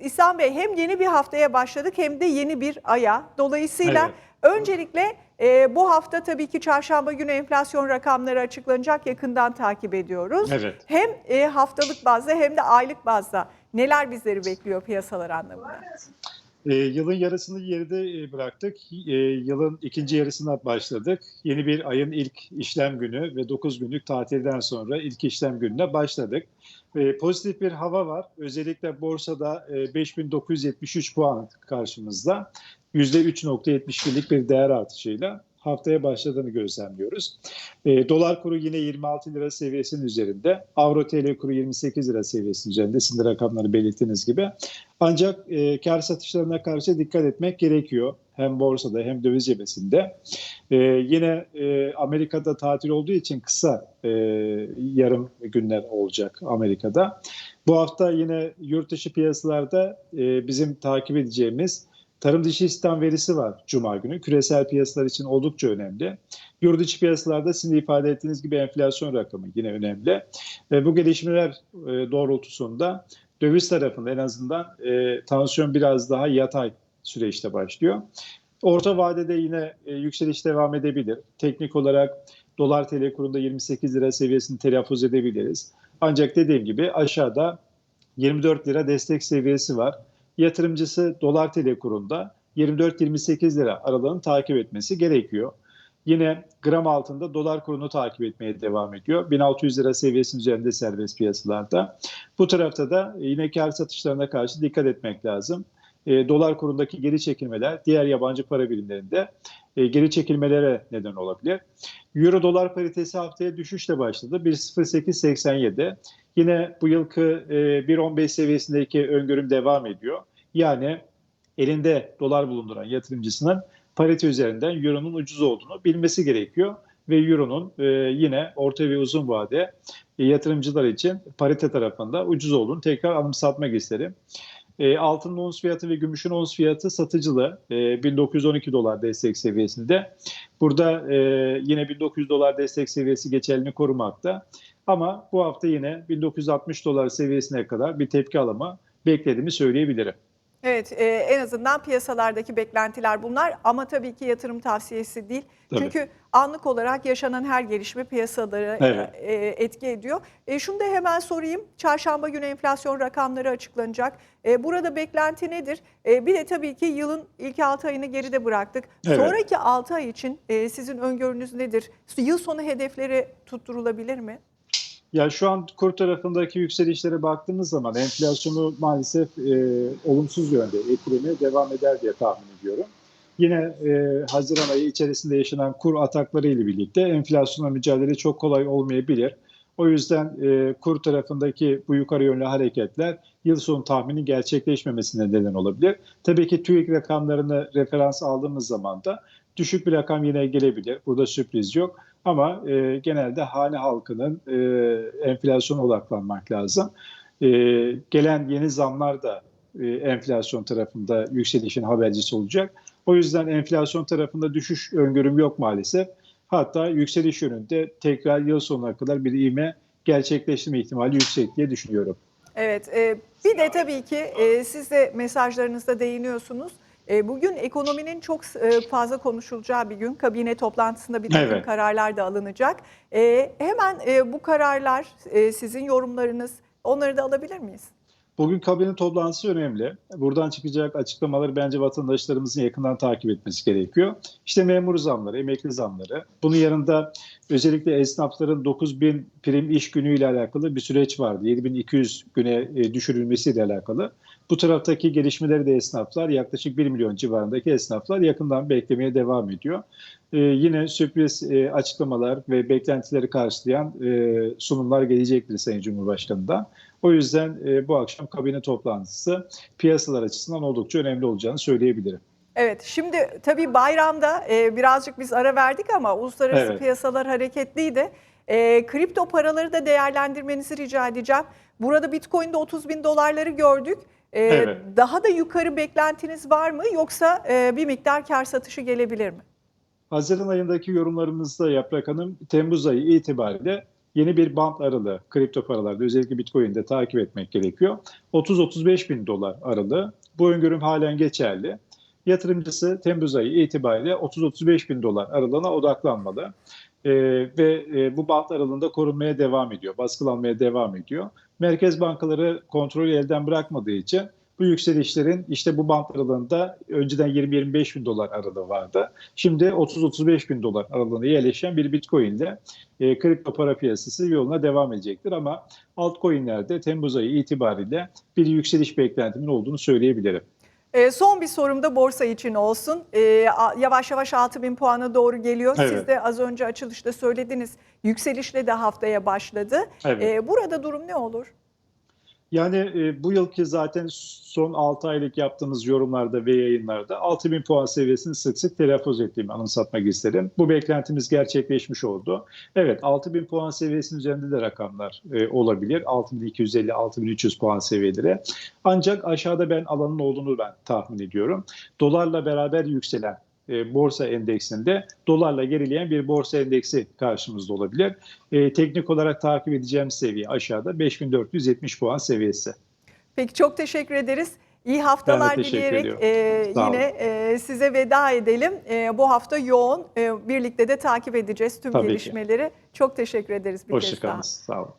İhsan Bey hem yeni bir haftaya başladık hem de yeni bir aya. Dolayısıyla Evet. öncelikle e, bu hafta tabii ki çarşamba günü enflasyon rakamları açıklanacak yakından takip ediyoruz. Evet. Hem e, haftalık bazda hem de aylık bazda neler bizleri bekliyor piyasalar anlamında? E, yılın yarısını geride e, bıraktık. E, yılın ikinci yarısına başladık. Yeni bir ayın ilk işlem günü ve 9 günlük tatilden sonra ilk işlem gününe başladık. E, pozitif bir hava var. Özellikle borsada e, 5973 puan karşımızda. %3.71'lik bir değer artışıyla haftaya başladığını gözlemliyoruz. E, dolar kuru yine 26 lira seviyesinin üzerinde. Avro TL kuru 28 lira seviyesinin üzerinde. Sizin rakamları belirttiğiniz gibi. Ancak e, kar satışlarına karşı dikkat etmek gerekiyor. Hem borsada hem döviz cebesinde. E, yine e, Amerika'da tatil olduğu için kısa e, yarım günler olacak Amerika'da. Bu hafta yine yurt dışı piyasalarda e, bizim takip edeceğimiz tarım dışı istihdam verisi var Cuma günü. Küresel piyasalar için oldukça önemli. Yurt içi piyasalarda sizin de ifade ettiğiniz gibi enflasyon rakamı yine önemli. E, bu gelişmeler e, doğrultusunda döviz tarafında en azından e, tansiyon biraz daha yatay süreçte başlıyor. Orta vadede yine e, yükseliş devam edebilir. Teknik olarak dolar TL kurunda 28 lira seviyesini telaffuz edebiliriz. Ancak dediğim gibi aşağıda 24 lira destek seviyesi var. Yatırımcısı dolar TL kurunda 24-28 lira aralığını takip etmesi gerekiyor. Yine gram altında dolar kurunu takip etmeye devam ediyor. 1600 lira seviyesinin üzerinde serbest piyasalarda. Bu tarafta da yine kar satışlarına karşı dikkat etmek lazım. E, dolar kurundaki geri çekilmeler diğer yabancı para birimlerinde e, geri çekilmelere neden olabilir. Euro dolar paritesi haftaya düşüşle başladı. 1.0887. Yine bu yılki e, 1.15 seviyesindeki öngörüm devam ediyor. Yani elinde dolar bulunduran yatırımcısının parite üzerinden Euro'nun ucuz olduğunu bilmesi gerekiyor. Ve Euro'nun e, yine orta ve uzun vade e, yatırımcılar için parite tarafında ucuz olduğunu tekrar anımsatmak isterim. E, altının ons fiyatı ve gümüşün ons fiyatı satıcılı e, 1912 dolar destek seviyesinde. Burada e, yine 1900 dolar destek seviyesi geçerliliğini korumakta. Ama bu hafta yine 1960 dolar seviyesine kadar bir tepki alımı beklediğimi söyleyebilirim. Evet, e, en azından piyasalardaki beklentiler bunlar ama tabii ki yatırım tavsiyesi değil. Tabii. Çünkü anlık olarak yaşanan her gelişme piyasaları Evet. e, etki ediyor. E, şunu da hemen sorayım. Çarşamba günü enflasyon rakamları açıklanacak. E, burada beklenti nedir? E, bir de tabii ki yılın ilk 6 ayını geride bıraktık. Evet. Sonraki 6 ay için e, sizin öngörünüz nedir? Yıl sonu hedefleri tutturulabilir mi? Ya şu an kur tarafındaki yükselişlere baktığımız zaman enflasyonu maalesef e, olumsuz yönde etkilemeye devam eder diye tahmin ediyorum. Yine e, Haziran ayı içerisinde yaşanan kur atakları ile birlikte enflasyonla mücadele çok kolay olmayabilir. O yüzden e, kur tarafındaki bu yukarı yönlü hareketler yıl sonu tahmini gerçekleşmemesine neden olabilir. Tabii ki TÜİK rakamlarını referans aldığımız zaman da düşük bir rakam yine gelebilir. Burada sürpriz yok. Ama e, genelde hane halkının e, enflasyona odaklanmak lazım. E, gelen yeni zamlar da e, enflasyon tarafında yükselişin habercisi olacak. O yüzden enflasyon tarafında düşüş öngörüm yok maalesef. Hatta yükseliş yönünde tekrar yıl sonuna kadar bir ivme gerçekleştirme ihtimali yüksek diye düşünüyorum. Evet, e, bir de tabii ki e, siz de mesajlarınızda değiniyorsunuz. E, bugün ekonominin çok e, fazla konuşulacağı bir gün. Kabine toplantısında bir takım Evet. kararlar da alınacak. E, hemen bu kararlar, sizin yorumlarınız, onları da alabilir miyiz? Bugün kabine toplantısı önemli. Buradan çıkacak açıklamaları bence vatandaşlarımızın yakından takip etmesi gerekiyor. İşte memur zamları, emekli zamları. Bunun yanında özellikle esnafların 9000 prim iş günüyle alakalı bir süreç vardı. 7200 güne e, düşürülmesiyle alakalı. Bu taraftaki gelişmeleri de esnaflar yaklaşık 1 milyon civarındaki esnaflar yakından beklemeye devam ediyor. Ee, yine sürpriz e, açıklamalar ve beklentileri karşılayan e, sunumlar gelecektir Sayın Cumhurbaşkanı'ndan. O yüzden e, bu akşam kabine toplantısı piyasalar açısından oldukça önemli olacağını söyleyebilirim. Evet, şimdi tabii bayramda e, birazcık biz ara verdik ama uluslararası Evet. piyasalar hareketliydi. E, kripto paraları da değerlendirmenizi rica edeceğim. Burada Bitcoin'de 30 bin dolarları gördük. E, Evet. Daha da yukarı beklentiniz var mı yoksa e, bir miktar kar satışı gelebilir mi? Haziran ayındaki yorumlarımızda Yaprak Hanım Temmuz ayı itibariyle yeni bir bant aralığı kripto paralarda özellikle Bitcoin'de takip etmek gerekiyor. 30-35 bin dolar aralığı. Bu öngörüm halen geçerli. Yatırımcısı Temmuz ayı itibariyle 30-35 bin dolar aralığına odaklanmalı. Ee, ve e, bu bant aralığında korunmaya devam ediyor, baskılanmaya devam ediyor. Merkez bankaları kontrolü elden bırakmadığı için bu yükselişlerin işte bu bant aralığında önceden 20-25 bin dolar aralığı vardı. Şimdi 30-35 bin dolar aralığına yerleşen bir Bitcoin ile e, kripto para piyasası yoluna devam edecektir. Ama altcoin'lerde Temmuz ayı itibariyle bir yükseliş beklentimin olduğunu söyleyebilirim. E, son bir sorum da borsa için olsun. E, yavaş yavaş 6000 puana doğru geliyor. Siz Evet. de az önce açılışta söylediniz. Yükselişle de haftaya başladı. Evet. E, burada durum ne olur? Yani e, bu yılki zaten son 6 aylık yaptığımız yorumlarda ve yayınlarda 6000 puan seviyesini sık sık telaffuz ettiğimi anımsatmak isterim. Bu beklentimiz gerçekleşmiş oldu. Evet 6000 puan seviyesinin üzerinde de rakamlar e, olabilir. 6250 6300 puan seviyeleri. Ancak aşağıda ben alanın olduğunu ben tahmin ediyorum. Dolarla beraber yükselen e, borsa endeksinde dolarla gerileyen bir borsa endeksi karşımızda olabilir. E, teknik olarak takip edeceğim seviye aşağıda 5470 puan seviyesi. Peki çok teşekkür ederiz. İyi haftalar dileyerek ediyorum. e, Sağ yine e, size veda edelim. E, bu hafta yoğun. E, birlikte de takip edeceğiz tüm Tabii ki. gelişmeleri. Çok teşekkür ederiz bir kez daha. Hoşçakalın. Sağ olun.